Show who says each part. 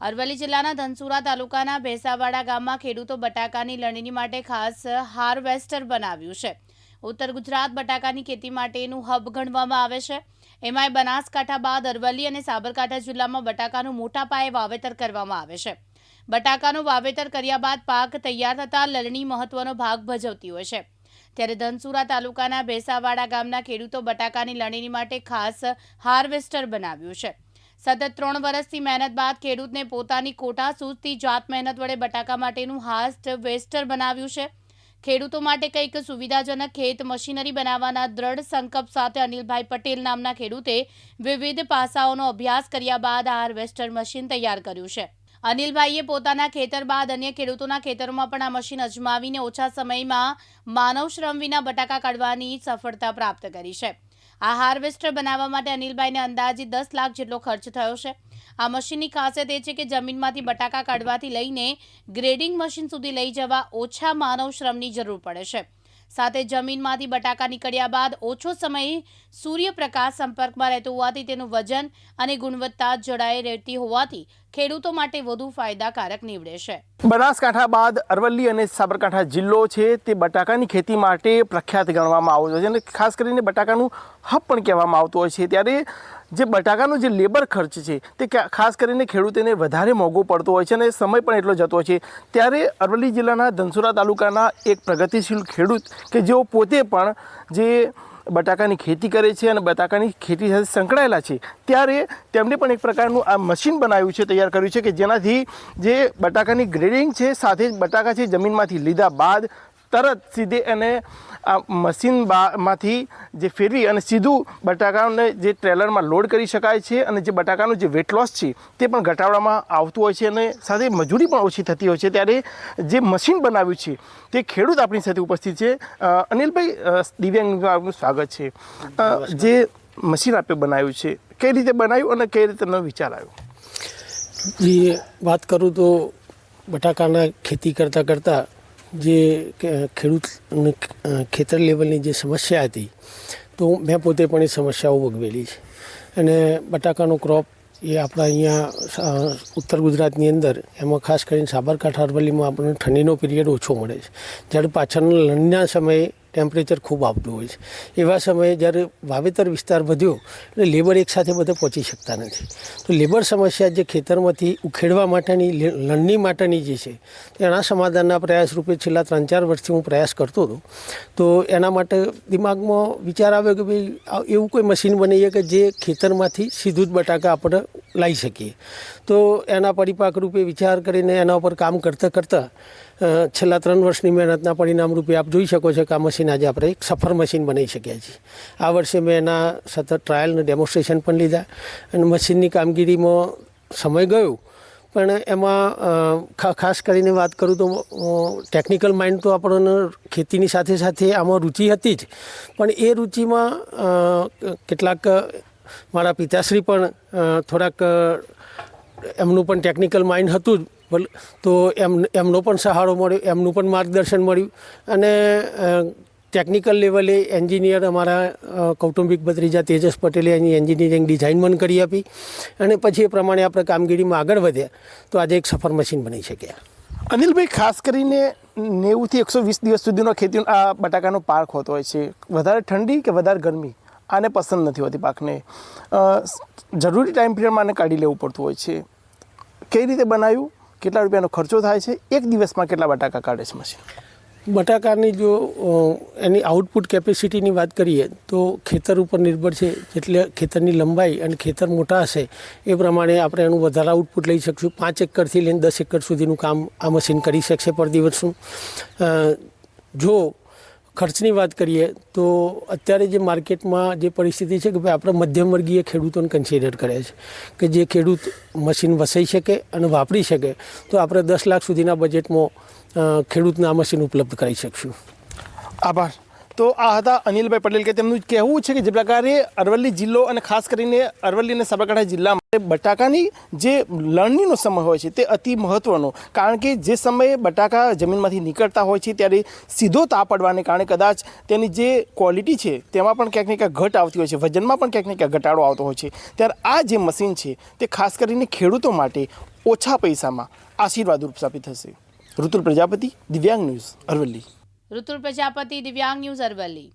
Speaker 1: અરવલ્લી જિલ્લાના ધનસુરા તાલુકાના ભેસાવાડા ગામમાં ખેડૂતો બટાકાની લણણી માટે ખાસ હાર્વેસ્ટર બનાવ્યું છે. ઉત્તર ગુજરાત બટાકાની ખેતી માટેનું હબ ગણવામાં આવે છે. એમાંય બનાસકાંઠા બાદ અરવલ્લી અને સાબરકાંઠા જિલ્લામાં બટાકાનું મોટા પાયે વાવેતર કરવામાં આવે છે. બટાકાનું વાવેતર કર્યા બાદ પાક તૈયાર થતાં લણણી મહત્વનો ભાગ ભજવતી હોય છે. ત્યારે ધનસુરા તાલુકાના ભેસાવાડા ગામના ખેડૂતો બટાકાની લણણી માટે ખાસ હાર્વેસ્ટર બનાવ્યું છે. સતત ત્રણ વર્ષથી મહેનત બાદ ખેડૂતને પોતાની કોટા સૂઝતી જાત મહેનત વડે બટાકા માટેનું હાસ્ટ વેસ્ટર બનાવ્યું છે. ખેડૂતો માટે કંઈક સુવિધાજનક ખેત મશીનરી બનાવવાના દ્રઢ સંકલ્પ સાથે અનિલભાઈ પટેલ નામના ખેડૂતે વિવિધ પાસાઓનો અભ્યાસ કર્યા બાદ આ હાર્વેસ્ટર મશીન તૈયાર કર્યું છે. અનિલભાઈએ પોતાના ખેતર બાદ અન્ય ખેડૂતોના ખેતરોમાં પણ આ મશીન અજમાવીને ઓછા સમયમાં માનવ શ્રમ વિના બટાકા કાઢવાની સફળતા પ્રાપ્ત કરી છે. આ હાર્વેસ્ટર બનાવવા માટે અનિલભાઈને અંદાજે દસ લાખ જેટલો ખર્ચ થયો છે. આ મશીનની ખાસિયત એ છે કે જમીનમાંથી બટાકા કાઢવાથી લઈને ગ્રેડિંગ મશીન સુધી લઈ જવા ઓછા માનવ શ્રમની જરૂર પડે છે. સાથે જમીનમાંથી બટાકા નીકળ્યા બાદ ઓછો સમય સૂર્યપ્રકાશ સંપર્કમાં રહેતો હોવાથી તેનું વજન અને ગુણવત્તા જળાઈ રહેતી હોવાથી ખેડૂતો માટે વધુ ફાયદાકારક નીવડે છે
Speaker 2: બનાસકાંઠા બાદ અરવલ્લી અને સાબરકાંઠા જિલ્લો છે તે બટાકાની ખેતી માટે પ્રખ્યાત ગણવામાં આવતો છે અને ખાસ કરીને બટાકાનું હબ પણ કહેવામાં આવતું હોય છે. ત્યારે જે બટાકાનો જે લેબર ખર્ચ છે તે ખાસ કરીને ખેડૂતોને વધારે મોંઘો પડતો હોય છે અને સમય પણ એટલો જતો હોય છે. ત્યારે અરવલ્લી જિલ્લાના ધનસુરા તાલુકાના એક પ્રગતિશીલ ખેડૂત કે જેઓ પોતે પણ જે બટાકાની ખેતી કરે છે અને બટાકાની ખેતી સાથે સંકળાયેલા છે. ત્યારે તેમણે પણ એક પ્રકારનું આ મશીન બનાવ્યું છે, તૈયાર કર્યું છે કે જેનાથી જે બટાકાની ગ્રેડિંગ છે સાથે જ બટાકા છે જમીનમાંથી લીધા બાદ તરત સીધે એને આ મશીન બામાંથી જે ફેરવી અને સીધું બટાકાને જે ટ્રેલરમાં લોડ કરી શકાય છે અને જે બટાકાનું જે વેટ લોસ છે તે પણ ઘટાડવામાં આવતું હોય છે અને સાથે મજૂરી પણ ઓછી થતી હોય છે. ત્યારે જે મશીન બનાવ્યું છે તે ખેડૂત આપણી સાથે ઉપસ્થિત છે. અનિલભાઈ દિવ્યાંગ આપનું સ્વાગત છે. જે મશીન આપે બનાવ્યું છે કઈ રીતે બનાવ્યું અને કઈ રીતે વિચાર આવ્યો?
Speaker 3: જે વાત કરું તો બટાકાના ખેતી કરતાં કરતાં જે ખેડૂત ખેતર લેવલની જે સમસ્યા હતી, તો મેં પોતે પણ એ સમસ્યાઓ ભોગવેલી છે. અને બટાકાનો ક્રોપ એ આપણા અહીંયા ઉત્તર ગુજરાતની અંદર, એમાં ખાસ કરીને સાબરકાંઠા અરવલ્લીમાં આપણને ઠંડીનો પીરિયડ ઓછો મળે છે. જ્યારે પાછળના લણના સમયે ટેમ્પરેચર ખૂબ આવતું હોય છે. એવા સમયે જ્યારે વાવેતર વિસ્તાર વધ્યો, એટલે લેબર એકસાથે બધે પહોંચી શકતા નથી. તો લેબર સમસ્યા જે ખેતરમાંથી ઉખેડવા માટેની લણણી માટેની જે છે એના સમાધાનના પ્રયાસ રૂપે છેલ્લા ત્રણ ચાર વર્ષથી હું પ્રયાસ કરતો હતો. તો એના માટે દિમાગમાં વિચાર આવ્યો કે ભાઈ એવું કોઈ મશીન બનાવીએ કે જે ખેતરમાંથી સીધું જ બટાકા આપણે લાવી શકીએ. તો એના પરિપાક રૂપે વિચાર કરીને એના ઉપર કામ કરતાં કરતાં છેલ્લા ત્રણ વર્ષની મહેનતના પરિણામ રૂપે આપ જોઈ શકો છો કે આ મશીન આજે આપણે એક સફર મશીન બનાવી શક્યા છીએ. આ વર્ષે મેં એના સતત ટ્રાયલ અને ડેમોન્સ્ટ્રેશન પણ લીધા અને મશીનની કામગીરીમાં સમય ગયો. પણ એમાં ખાસ કરીને વાત કરું તો ટેકનિકલ માઇન્ડ તો આપણને ખેતીની સાથે સાથે આમાં રુચિ હતી જ. પણ એ રુચિમાં કેટલાક મારા પિતાશ્રી પણ થોડાક એમનું પણ ટેકનિકલ માઇન્ડ હતું જ. તો એમ, એમનો પણ સહારો મળ્યો, એમનું પણ માર્ગદર્શન મળ્યું. અને ટેકનિકલ લેવલે એન્જિનિયર અમારા કૌટુંબિક ભત્રીજા તેજસ પટેલે એની એન્જિનિયરિંગ ડિઝાઇન પણ કરી આપી. અને પછી એ પ્રમાણે આપણે કામગીરીમાં આગળ વધ્યા. તો આજે એક સફર મશીન બની શક્યા.
Speaker 2: અનિલભાઈ, ખાસ કરીને નેવુંથી એકસો વીસ દિવસ સુધીનો ખેતી આ બટાકાનો પાક હોતો હોય છે. વધારે ઠંડી કે વધારે ગરમી? આને પસંદ નથી હોતી પાકને. જરૂરી ટાઈમ પીરિયડમાં આને કાઢી લેવું પડતું હોય છે. કઈ રીતે બનાવ્યું? કેટલા રૂપિયાનો ખર્ચો થાય છે? એક દિવસમાં કેટલા બટાકા કાઢે છે મશીન?
Speaker 3: બટાકાની જો એની આઉટપુટ કેપેસિટીની વાત કરીએ, તો ખેતર ઉપર નિર્ભર છે. જેટલે ખેતરની લંબાઈ અને ખેતર મોટા હશે, એ પ્રમાણે આપણે એનું વધારે આઉટપુટ લઈ શકશું. પાંચ એકરથી લઈને દસ એકર સુધીનું કામ આ મશીન કરી શકશે પર દિવસનું. જો ખર્ચની વાત કરીએ તો અત્યારે જે માર્કેટમાં જે પરિસ્થિતિ છે કે ભાઈ આપણે મધ્યમ વર્ગીય ખેડૂતોને કન્સિડર કરે છે કે જે ખેડૂત મશીન વસાઈ શકે અને વાપરી શકે, તો આપણે દસ લાખ સુધીના બજેટમાં ખેડૂતને આ મશીન ઉપલબ્ધ કરી શકશું.
Speaker 2: આભાર. તો આ હતા અનિલભાઈ પટેલ કે તેમનું કહેવું છે કે જે પ્રકારે અરવલ્લી જિલ્લો અને ખાસ કરીને અરવલ્લી અને સાબરકાંઠા જિલ્લામાં બટાકાની જે લણણીનો સમય હોય છે તે અતિ મહત્વનો. કારણ કે જે સમયે બટાકા જમીનમાંથી નીકળતા હોય છે ત્યારે સીધો તાપ પડવાને કારણે કદાચ તેની જે ક્વોલિટી છે તેમાં પણ ક્યાંક ને ક્યાંક ઘટ આવતી હોય છે, વજનમાં પણ ક્યાંક ને ક્યાંક ઘટાડો આવતો હોય છે. ત્યારે આ જે મશીન છે તે ખાસ કરીને ખેડૂતો માટે ઓછા પૈસામાં આશીર્વાદ રૂપ સાબિત થશે. ઋતુલ પ્રજાપતિ, દિવ્યાંગ ન્યૂઝ, અરવલ્લી.
Speaker 1: ઋતુલ પ્રજાપતિ દિવ્યાંગ ન્યૂઝ અરવલ્લી.